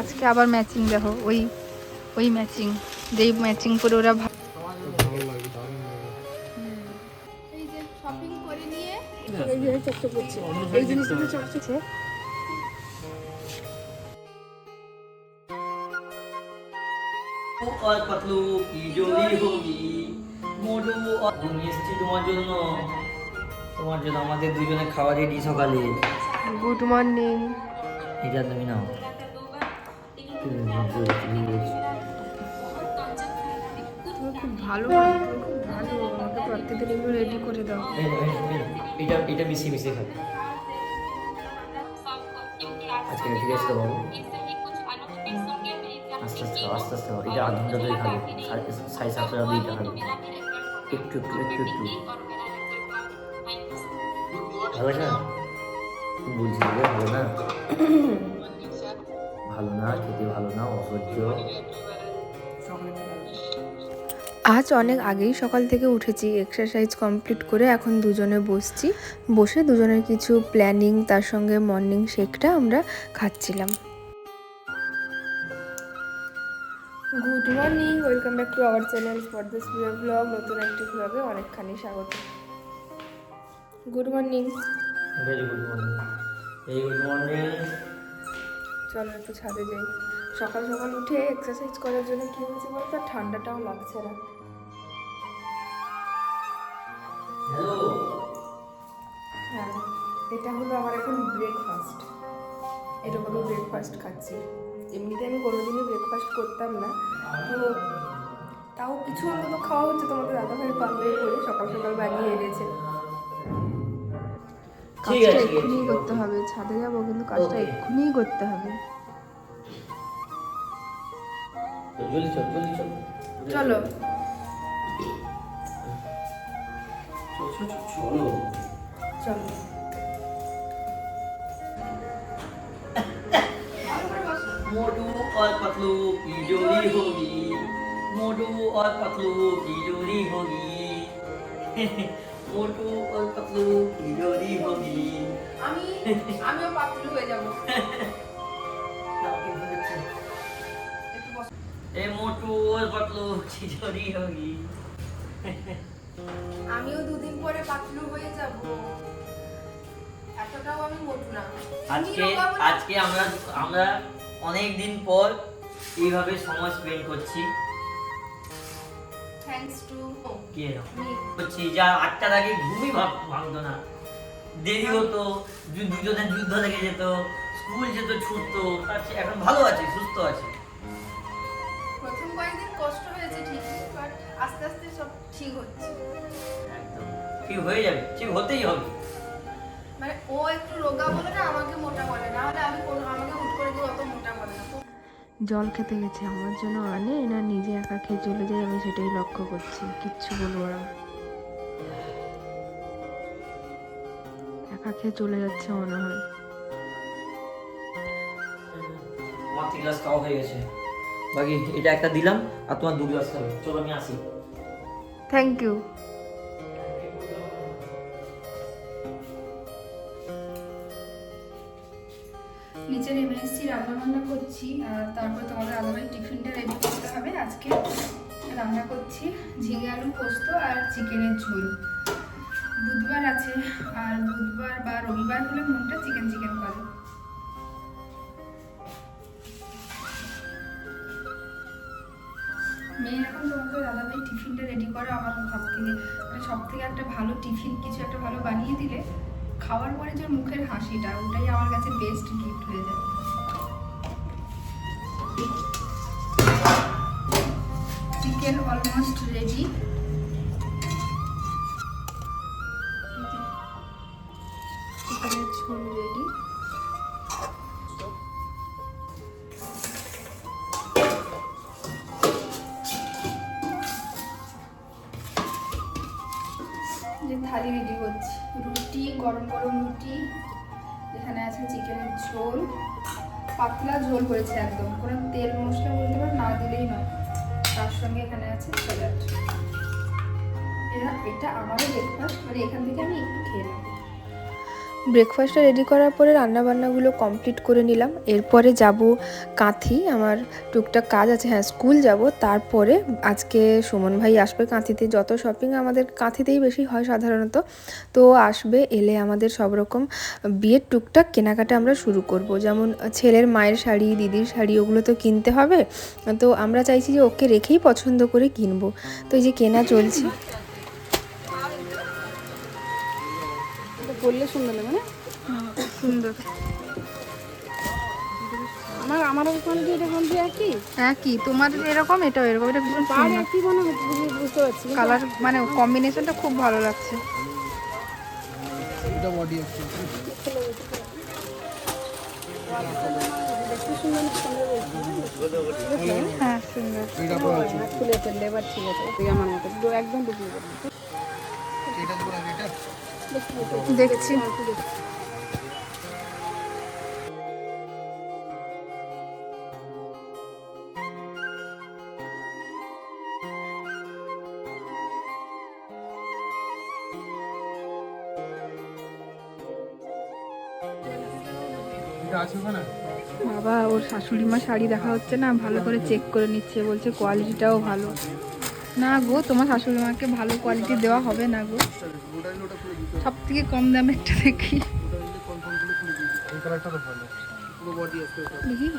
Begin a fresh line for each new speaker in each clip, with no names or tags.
আজকে আবার ম্যাচিং দেখো ওই ওই ম্যাচিং যেই ম্যাচিং করে ওরা
ভালো
আমাদের দুজনে খাওয়া দিয়ে সকালে।
Good morning.
এটা তুমি নাও।
খুব ভালো খুব ভালো আমাকে প্রত্যেকদিন এগুলো রেডি করে দাও।
এটা এটা মিশিয়ে মিশিয়ে খাবে আজকে ঠিক আছে আস্তে আস্তে আস্তে আস্তে। এটা আধ ঘণ্টা ধরে সাড়ে সাতশো টাকা দিয়ে খাবে একটু একটু একটু ভালো না বলছি ভালো না ভালো না খেতে ভালো না অসহ্য।
আজ অনেক আগেই সকাল থেকে উঠেছি এক্সারসাইজ কমপ্লিট করে এখন দুজনে বসছি। বসে দুজনের কিছু প্ল্যানিং তার সঙ্গে মর্নিং শেকটা আমরা খাচ্ছিলাম। Good morning welcome back to our channel for this blog নতুন একটি ব্লগে অনেকখানি স্বাগত। Good morning
very good morning very good morning
চলো একটু ছাদে যাই। সকাল সকাল উঠে এক্সারসাইজ করার জন্য কী হয়েছে বলতো? ঠান্ডাটাও লাগছে না। হ্যাঁ এটা হলো আমার এখন ব্রেকফাস্ট এরকম ব্রেকফাস্ট খাচ্ছি। এমনিতে আমি কোনোদিনই ব্রেকফাস্ট করতাম না। তো তাও কিছু অন্তত খাওয়া হচ্ছে তোমাদের দাদা ভাই পারবে করে সকাল সকাল বানিয়ে এনেছে।
কাজটা
আছে, ঠিক আছে।
এক্ষুনি করতে হবে ছাদে যাবো কিন্তু কাজটা
Okay.
এক্ষুনি করতে হবে
জলদি চল জলদি চল
চলো
চল চল চল চলো
চলো
मोटू और पतलू की जोड़ी होगी मोटू और पतलू की जोड़ी होगी মোটু পাতলু। কিরোরি হবি
আমি আমিও পাতলু হয়ে যাব।
এ মোটু আর পাতলু কিরোরি হবি
আমিও দুদিন পরে পাতলু হয়ে যাব। এতটাও আমি মোটু না।
আজকে আজকে আমরা আমরা অনেক দিন পর এইভাবে সময় স্পেন্ড করছি।
থ্যাঙ্কস টু
কি এরকম? যা আটটার আগে ঘুমই ভাঙতো না। দেরি হতো দু- দুজনের যুদ্ধ লেগে যেত স্কুল যেত ছুটতো এখন ভালো আছে সুস্থ আছে।
প্রথম কয়েকদিন কষ্ট হয়েছে ঠিকই বাট আস্তে আস্তে সব ঠিক হচ্ছে।
একদম। ঠিক হয়ে যাবে ঠিক হতেই হবে।
মানে ও একটু রোগা বলে না আমাকে মোটা বলে। না হলে আমি কোনো আমাকে হুট করে কেউ অত মোটা
জল খেতে গেছে। আমার জন্য আনে না নিজে একা খেয়ে চলে যায় আমি সেটাই লক্ষ্য করছি। কিচ্ছু বলব না। একা খেয়ে চলে যাচ্ছে মনে হয়।
আমার তিন গ্লাস খাওয়া হয়ে গেছে। বাকি এটা একটা দিলাম আর তোমার দু গ্লাস খাবে। চলো আমি আসি।
থ্যাংক ইউ নিচে নেমে এসেছি রান্না বান্না করছি, আর তারপর তোমাদের আলাদাই টিফিনটা রেডি করতে হবে। আজকে রান্না করছি ঝিঙে আলু পোস্ত আর চিকেনের ঝোল। বুধবার আছে, আর বুধবার বা রবিবার হলে মনটা চিকেন চিকেন করে। মেয়ে এখন তোমাকে দাদাভাই টিফিনটা রেডি করে আমার সব থেকে। মানে সব থেকে একটা ভালো টিফিন, কিছু একটা ভালো বানিয়ে দিলে খাওয়ার পরে যে মুখের হাসিটা, ওটাই আমার কাছে বেস্ট গিফট হয়ে যায়। চিকেন অলমোস্ট রেডি যে থালি রেডি করছি। রুটি, গরম গরম রুটি, এখানে আছে চিকেনের ঝোল। পাতলা ঝোল হয়েছে একদম। কোনো তেল মশলা বলতে পারো, না দিলেই নয়। তার সঙ্গে এখানে আছে স্যালাড এরা, এটা আমারও ব্রেকফাস্ট মানে এখান থেকে আমি একটু খেয়ে নেব।
ব্রেকফাস্টটা রেডি করার পরে রান্নাবান্নাগুলো কমপ্লিট করে নিলাম। এরপরে যাব কাঁথি, আমার টুকটাক কাজ আছে হ্যাঁ স্কুল যাব। তারপরে আজকে সুমন ভাই আসবে কাঁথিতে। যত শপিং আমাদের কাঁথিতেই বেশি হয় সাধারণত। তো আসবে, এলে আমাদের সব রকম বিয়ের টুকটাক কেনাকাটা আমরা শুরু করব। যেমন ছেলের মায়ের শাড়ি, দিদির শাড়ি, ওগুলো তো কিনতে হবে। তো আমরা চাইছি যে ওকে রেখেই পছন্দ করে কিনবো। তো এই যে কেনা চলছে।
বললে সুন্দর লাগবে না?
সুন্দর।
আমার আমার কোয়ালিটি এটা কোয়ালিটি একই?
হ্যাঁ কি তোমার এরকম এটাও এরকম এটা ভীষণ
পার
সুন্দর।
একই মনে হচ্ছে বুঝতে পারছি।
কালার মানে কম্বিনেশনটা খুব ভালো লাগছে।
এটা বডি সুন্দর
হ্যাঁ সুন্দর।
আমার মতো একদম
এটা
দেখছি। বাবা, ওর শাশুড়ি মা শাড়ি দেখা হচ্ছে না, ভালো করে চেক করে নিচ্ছে, বলছে কোয়ালিটিটাও ভালো। না গো তোমার শাশুড়ি মাকে ভালো কোয়ালিটি দেওয়া হবে না গো। সব থেকে কম দামেরটা দেখি।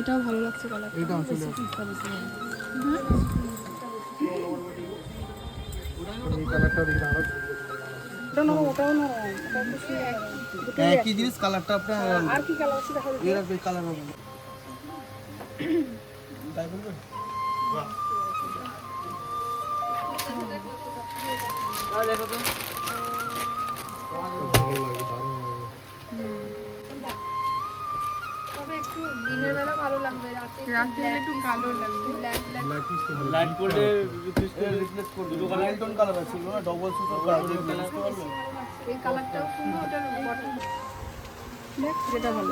এটাও ভালো লাগছে
একই জিনিস? কালারটা আপনার
আর কি কালার আছে দেখা
এর আর কালার হবে। তাই বলবেন
ভালো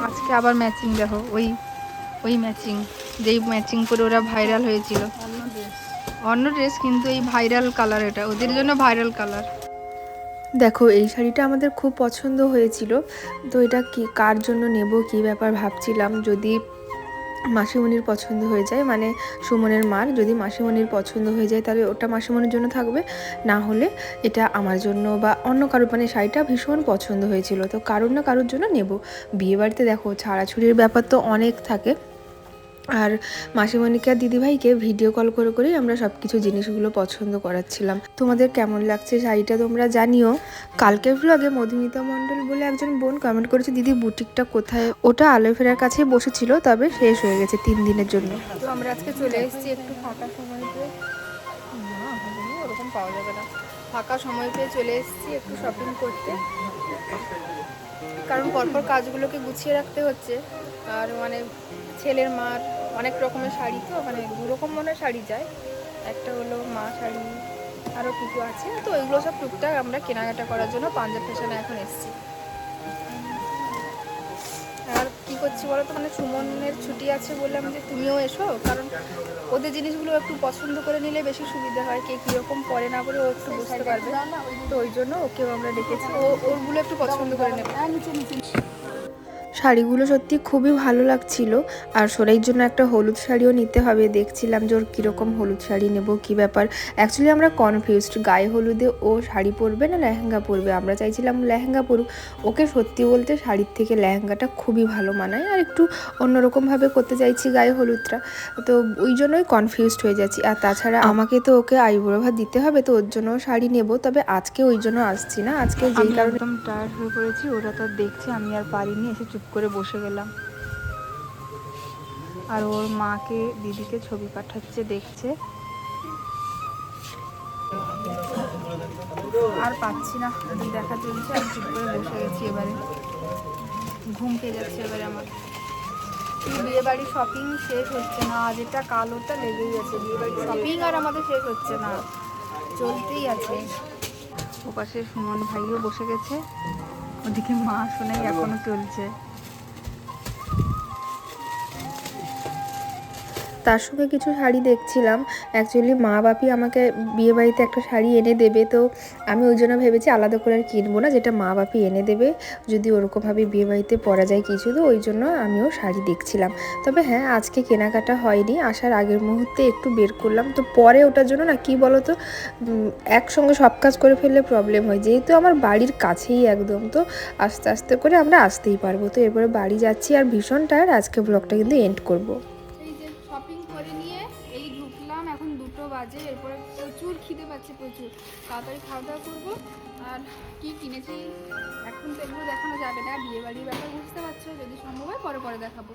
আজকে আবার ম্যাচিং দেখো ওই ওই ম্যাচিং যেই ম্যাচিং করে ওরা ভাইরাল হয়েছিল।
অন্য ড্রেস
কিন্তু এই ভাইরাল কালার এটা, ওদের জন্য ভাইরাল কালার
দেখো, এই শাড়িটা আমাদের খুব পছন্দ হয়েছিল। তো এটা কি, কার জন্য নেব, কি ব্যাপার ভাবছিলাম। যদি মাসিমণির পছন্দ হয়ে যায় মানে সুমনের মার, যদি মাসিমণির পছন্দ হয়ে যায়, তাহলে ওটা মাসিমণির জন্য থাকবে। না হলে এটা আমার জন্য বা অন্য কারোর মানে শাড়িটা ভীষণ পছন্দ হয়েছিল। তো কারোর না কারোর জন্য নেব। বিয়েবাড়িতে দেখো, ছাড়াছুড়ির ব্যাপার তো অনেক থাকে। আর মাসিমণিকে দিদিভাইকে ভিডিও কল করে করেই আমরা সব কিছু জিনিসগুলো পছন্দ করাচ্ছিলাম। তোমাদের কেমন লাগছে শাড়িটা তোমরা জানিও। কালকের ব্লগে মধুমিতা মণ্ডল বলে একজন বোন কমেন্ট করেছে, দিদি, বুটিকটা কোথায়? ওটা আলোভেরার কাছে বসেছিল, তবে শেষ হয়ে গেছে তিন দিনের জন্য।
তো আমরা আজকে চলে এসেছি একটু ফাঁকা সময় পেয়ে। ওরকম পাওয়া যাবে না। ফাঁকা সময় পেয়ে চলে এসেছি একটু শপিং করতে। কারণ পরপর কাজগুলোকে গুছিয়ে রাখতে হচ্ছে। আর মানে ছেলের মার অনেক রকমের শাড়ি তো মানে দু রকম মনে শাড়ি যায়। একটা হলো মা শাড়ি আরও কিছু আছে। তো এগুলো সব টুকটাক আমরা কেনাকাটা করার জন্য পাঞ্জাব ফ্যাশনে এখন এসেছি। আর কি করছি বলো তো মানে সুমনের ছুটি আছে বললাম যে তুমিও এসো, কারণ ওদের জিনিসগুলো একটু পছন্দ করে নিলে বেশি সুবিধা হয়, কে কীরকম পরে না করে ও একটু বুঝতে পারবে। তো ওই জন্য ওকেও আমরা ডেকেছি। ও ওরগুলো একটু পছন্দ করে নেবে।
শাড়িগুলো সত্যি খুবই ভালো লাগছিল। আর সোরাইয়ের জন্য একটা হলুদ শাড়িও নিতে হবে। দেখছিলাম যে ওর কীরকম হলুদ শাড়ি নেব কি ব্যাপার? অ্যাকচুয়ালি আমরা কনফিউজড গায়ে হলুদে ও শাড়ি পরবে না লেহেঙ্গা পরবে? আমরা চাইছিলাম লেহেঙ্গা পরুক। ওকে সত্যি বলতে শাড়ির থেকে লেহেঙ্গাটা খুবই ভালো মানায়। আর একটু অন্যরকমভাবে করতে চাইছি গায়ে হলুদটা। তো ওই জন্যই কনফিউজড হয়ে যাচ্ছি। আর তাছাড়া আমাকে তো ওকে আইবুড়ো ভাত দিতে হবে তো ওর জন্য শাড়ি নেব। তবে আজকে ওই জন্য আসছি না। আজকে যেই কারণে
একদম টায়ার্ড হয়ে পড়েছি। ওরা তো দেখছে আমি আর পারিনি। এসে চুপ করে বসে গেলাম। আর ওর মাকে, দিদিকে ছবি পাঠাচ্ছে, দেখছে। আর পাচ্ছি না। দেখা চলছে আমি চুপ করে বসে গেছি এবারে। ঘুম পেয়ে যাচ্ছে এবারে আমার। বিয়ে বাড়ি শপিং শেষ হচ্ছে না। আজ এটা কাল ওটা লেগেই আছে। বিয়ে বাড়ি শপিং আর আমাদের শেষ হচ্ছে না। চলতেই আছে। ওপাশে সুমন ভাইও বসে গেছে। ওদিকে মা শোনাই এখনও চলছে।
তার সঙ্গে কিছু শাড়ি দেখছিলাম। অ্যাকচুয়ালি মা বাপি আমাকে বিয়েবাড়িতে একটা শাড়ি এনে দেবে, তো আমি ওই জন্য ভেবেছি আলাদা করে আর কিনবো না, যেটা মা বাপি এনে দেবে। যদি ওরকমভাবে বিয়েবাড়িতে পরা যায় কিছু, তো ওই জন্য আমিও শাড়ি দেখছিলাম। তবে হ্যাঁ আজকে কেনাকাটা হয়নি, আসার আগের মুহূর্তে একটু বের করলাম। তো পরে ওটার জন্য না, কি বলো তো একসঙ্গে সব কাজ করে ফেললে প্রবলেম হয়। যেহেতু আমার বাড়ির কাছেই একদম, তো আস্তে আস্তে করে আমরা আসতেই পারব। তো এরপরে বাড়ি যাচ্ছি আর ভীষণ টায়ার আজকে ব্লগটা কিন্তু এন্ড করব।
শপিং করে নিয়ে এই ঢুকলাম। এখন দুটো বাজে, এরপরে প্রচুর খিদে পাচ্ছে, প্রচুর। তাড়াতাড়ি খাওয়া দাওয়া করব। আর কি কিনেছি? এখন তো এগুলো দেখানো যাবে না। বিয়েবাড়ির ব্যাপার বুঝতে পারছ? যদি সম্ভব হয় পরে পরে দেখাবো।